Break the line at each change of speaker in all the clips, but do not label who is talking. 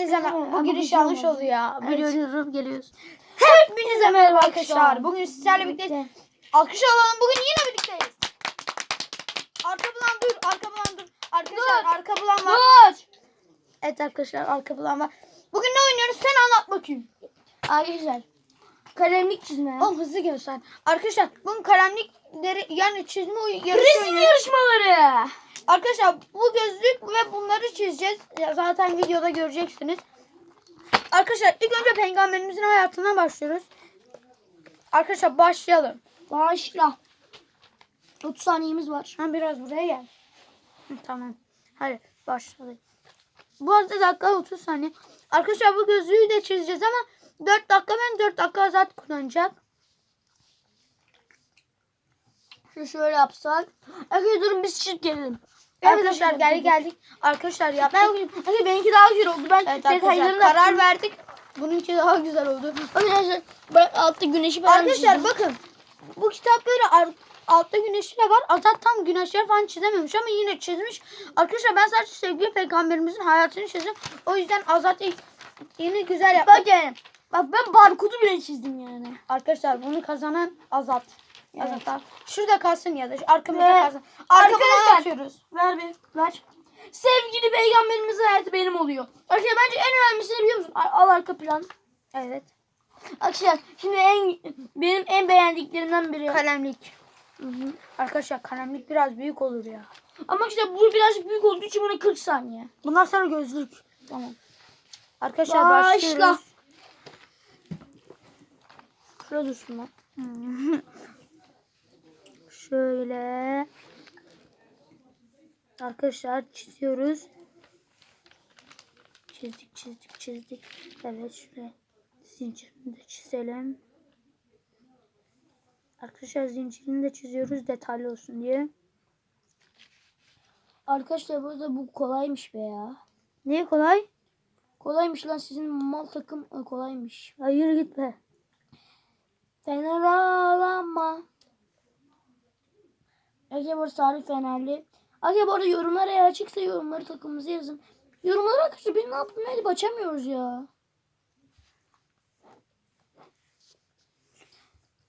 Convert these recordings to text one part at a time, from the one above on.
Hepinize merhaba. Bu giriş yanlış oldu ya.
Biliyorum geliyoruz.
Hepinize merhaba arkadaşlar. Bugün sizlerle birlikte alkış alalım. Bugün yine birlikteyiz. Arka plan dur. Arka plan dur. Arkadaşlar arka plan var.
Dur.
Evet arkadaşlar arka plan var. Bugün ne oynuyoruz? Sen anlat bakayım.
Arkadaşlar. Kalemlik çizme.
Oğlum hızlı göster. Arkadaşlar bugün kalemlikleri yani çizme yarışı
Resim
oynuyoruz.
yarışmaları.
Arkadaşlar bu gözlük ve bunları çizeceğiz. Zaten videoda göreceksiniz. Arkadaşlar ilk önce peygamberimizin hayatına başlıyoruz. Arkadaşlar başlayalım.
Başla. 30 saniyemiz var.
Ha biraz buraya gel. Hı, tamam. Hadi başlayalım. Bu arada dakika 30 saniye. Arkadaşlar bu gözlüğü de çizeceğiz ama 4 dakika ben 4 dakika Azat kullanacak.
Şu şöyle yapsak. Arkadaşlar durun biz çizip gelelim.
Arkadaşlar geldik geldik. Arkadaşlar ya
Ben Arkadaşlar benimki daha güzel oldu. Ben
Evet
detaylarını
karar verdik. Bununki daha güzel oldu.
Arkadaşlar bak altta güneşi falan
Arkadaşlar
çizdim.
bakın. Bu kitap böyle altta güneşi de var. Azat tam güneşler falan çizememiş ama yine çizmiş. Arkadaşlar ben sadece sevgili peygamberimizin hayatını çizdim. O yüzden Azat ilk yine güzel yaptı.
Bak yani. Bak ben barkodu bile çizdim yani.
Arkadaşlar bunu kazanan Azat.
Evet.
Azat abi. Şurada kalsın ya da şu arkamızda
Ve
kalsın. Arkamızda atıyoruz.
Ver bir. Ver. Sevgili peygamberimizin hayatı benim oluyor. Arkadaşlar bence en önemlisini biliyor musun? Al, al arka plan.
Evet.
Arkadaşlar şimdi en benim en beğendiklerimden biri.
Kalemlik.
Hı hı.
Arkadaşlar kalemlik biraz büyük olur ya.
Ama işte bu birazcık büyük olduğu için buna 40 saniye.
Bundan sonra gözlük.
Tamam.
Arkadaşlar
Başla.
başlıyoruz.
Şurada dursun lan.
Şöyle. Arkadaşlar çiziyoruz. Çizdik çizdik çizdik. Evet şuraya zincirini de çizelim. Arkadaşlar zincirini de çiziyoruz detaylı olsun diye.
Arkadaşlar burada bu kolaymış be ya.
Niye kolay?
Kolaymış lan sizin mal takım e, kolaymış.
Hayır gitme.
Fener ağlama. Arada Salih Fenerli. Arkadaşlar bu arada yorumlar eğer açıksa yorumları takımımıza yazın. Yorumlara arkadaşlar biz ne yaptım hadi açamıyoruz ya.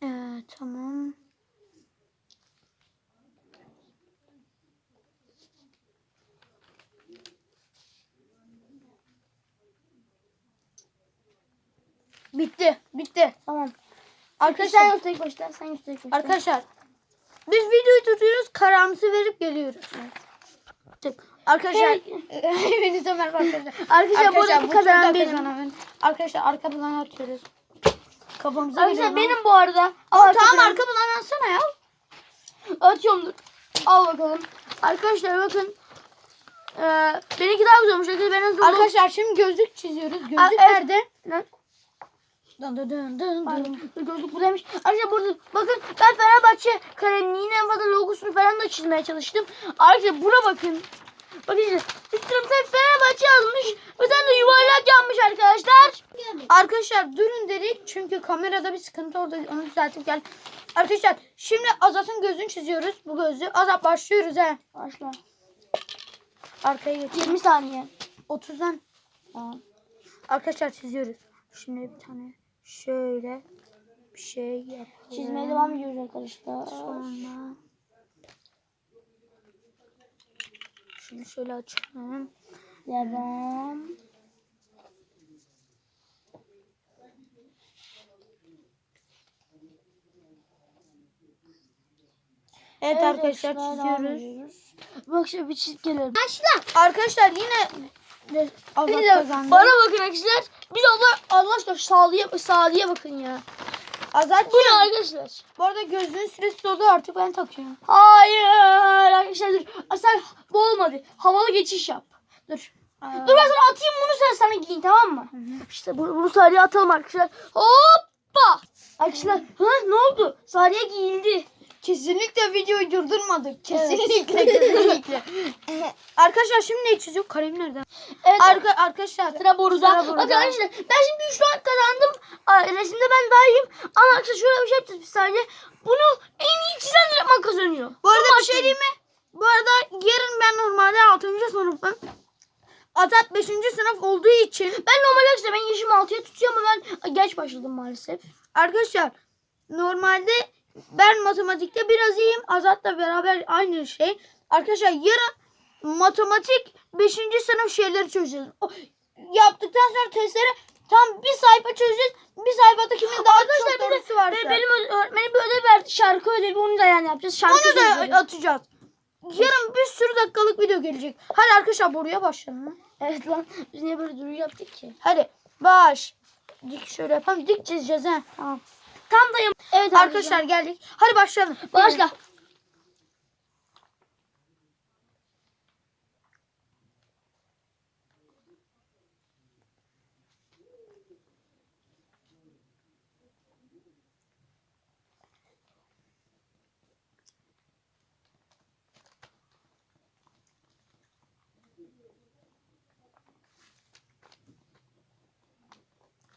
Evet tamam. Bitti. Bitti.
Tamam.
Arkadaşlar
Sen göster ilk başta. Sen göster ilk başta.
Arkadaşlar biz videoyu tutuyoruz karamsı verip geliyoruz. Tık. Arkadaşlar hepinize merhaba arkadaşlar.
Arkadaşlar, bu arada
bu
kazanan benim.
Arkadaşlar arka plan atıyoruz. Kafamıza
Arkadaşlar benim bu arada.
Oğlum,
arka
tamam arka plan atsana ya.
Atıyorum dur. Al bakalım. Arkadaşlar bakın. Ee, benimki daha güzel olmuş. Ben
Arkadaşlar şimdi gözlük çiziyoruz. Gözlük
evet.
nerede?
Lan,
Dın dın dın dın dın.
Gözlük buradaymış. Arkadaşlar burada bakın ben Fenerbahçe kalemliğinin en fazla logosunu falan da çizmeye çalıştım. Arkadaşlar buna bakın. Bakın işte tane Fenerbahçe yazmış. Bir tane de yuvarlak yapmış arkadaşlar.
Arkadaşlar durun dedik çünkü kamerada bir sıkıntı oldu onu düzeltip gel. Arkadaşlar şimdi Azat'ın gözünü çiziyoruz bu gözlüğü. Azat başlıyoruz he.
Başla.
Arkaya geç.
20 saniye.
30'dan.
Aa.
Arkadaşlar çiziyoruz. Şimdi bir tane şöyle bir şey yapalım.
Çizmeye devam ediyoruz arkadaşlar.
Sonra şunu şöyle açalım.
Devam.
Evet, arkadaşlar
devam
çiziyoruz.
Bak şimdi bir çizgi geliyor.
Arkadaşlar yine
Bir de
kazandı.
bana bakın arkadaşlar. Bir de Allah, Allah aşkına sağlıya, sağlıya bakın ya.
Azat
Bu ne arkadaşlar?
bu arada gözlüğün süresi doldu artık ben takıyorum.
Hayır arkadaşlar dur. Sen bu olmadı. Havalı geçiş yap. Dur.
Aa,
Dur ben sana atayım bunu sen sana giyin tamam mı? İşte bunu, bunu Salih'e atalım arkadaşlar. Hoppa. Arkadaşlar ha, ne oldu? Salih'e giyildi.
Kesinlikle videoyu durdurmadık. Kesinlikle kesinlikle. arkadaşlar şimdi ne çiziyor? Kalem nerede?
Evet
Arka, arkadaşlar
Sıra boruda. Bakın arkadaşlar ben şimdi şu an kazandım. Aa, resimde ben daha iyiyim. Ama arkadaşlar şöyle bir şey yapacağız bir saniye. Bunu en iyi çizen direktman kazanıyor.
Bu arada
Tüm
bir şey diyeyim mi? Bu arada yarın ben normalde 6. sınıfım. Azat 5. sınıf olduğu için
Ben normal arkadaşlar ben yaşım 6'ya tutuyor ama ben geç başladım maalesef.
arkadaşlar normalde ben matematikte biraz iyiyim. Azat'la beraber aynı şey. Arkadaşlar yarın matematik 5. sınıf şeyleri çözeceğiz. O, yaptıktan sonra testleri tam bir sayfa çözeceğiz. Bir sayfada kimin daha
Arkadaşlar
çok doğrusu varsa.
Benim öğretmenim bir ödev verdi. Şarkı ödevi onu da yani yapacağız. Şarkı
Onu da atacağız. Yarın bir sürü dakikalık video gelecek. Hadi arkadaşlar buraya başlayalım.
Evet lan. Biz niye böyle duru yaptık ki?
Hadi baş. Dik şöyle yapalım. Dik çizeceğiz ha. Tamam.
Tam da yam- Evet
Arkadaşlar geldik. Hadi başlayalım.
Başla.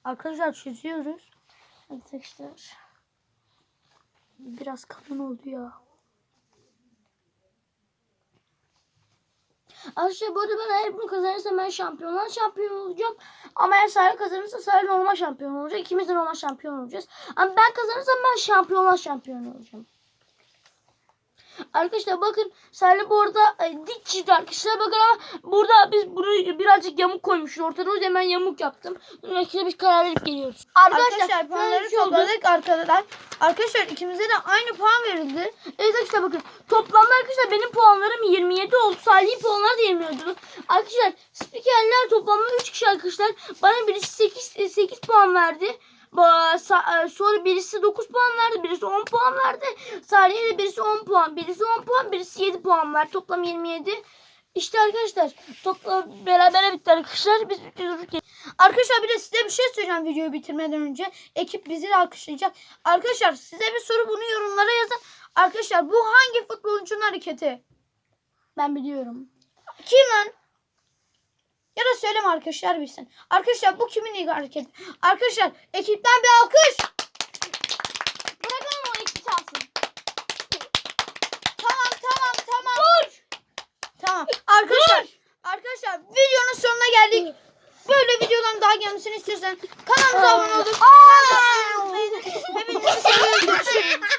Arkadaşlar çiziyoruz.
Arkadaşlar. Biraz kalın oldu ya. Arkadaşlar bu arada ben eğer bunu kazanırsam ben şampiyonlar şampiyon olacağım. Ama eğer Sahil kazanırsa Sahil normal şampiyon olacak. İkimiz de normal şampiyon olacağız. Ama ben kazanırsam ben şampiyonlar şampiyonu olacağım. Arkadaşlar bakın Sahil bu arada e, dik çizdi arkadaşlar bakın ama burada biz bunu birazcık yamuk koymuşuz ortada. O ben yamuk yaptım. Arkadaşlar biz karar verip geliyoruz.
Arkadaşlar puanları
bir şey oldu.
topladık arkadan. Arkadaşlar ikimize de aynı puan verildi.
Evet arkadaşlar bakın toplamda arkadaşlar benim puanlarım 27 oldu. Salih'in puanları da 27 oldu. Arkadaşlar spikerler toplamda 3 kişi arkadaşlar. Bana birisi 8, 8 puan verdi. E, Sonra birisi 9 puan verdi. Birisi 10 puan verdi. Salih'e de birisi 10 puan. Birisi 10 puan. Birisi 7 puan verdi. Toplam 27. İşte arkadaşlar toplam beraber bitti arkadaşlar. Biz bitirdik.
Arkadaşlar bir de size bir şey söyleyeceğim videoyu bitirmeden önce. Ekip bizi alkışlayacak. Arkadaşlar size bir soru bunu yorumlara yazın. Arkadaşlar bu hangi futbolcunun hareketi?
Ben biliyorum.
Kim lan? Ya da söyleme arkadaşlar bilsin. Arkadaşlar bu kimin ilk hareketi? Arkadaşlar ekipten bir alkış.
Bırakalım o ekip çalsın.
Tamam tamam tamam. Dur. Tamam arkadaşlar. Dur. Arkadaşlar videonun sonuna geldik. Böyle videoların daha gelmesini istiyorsanız kanalımıza abone olun. Hepinizi seviyorum.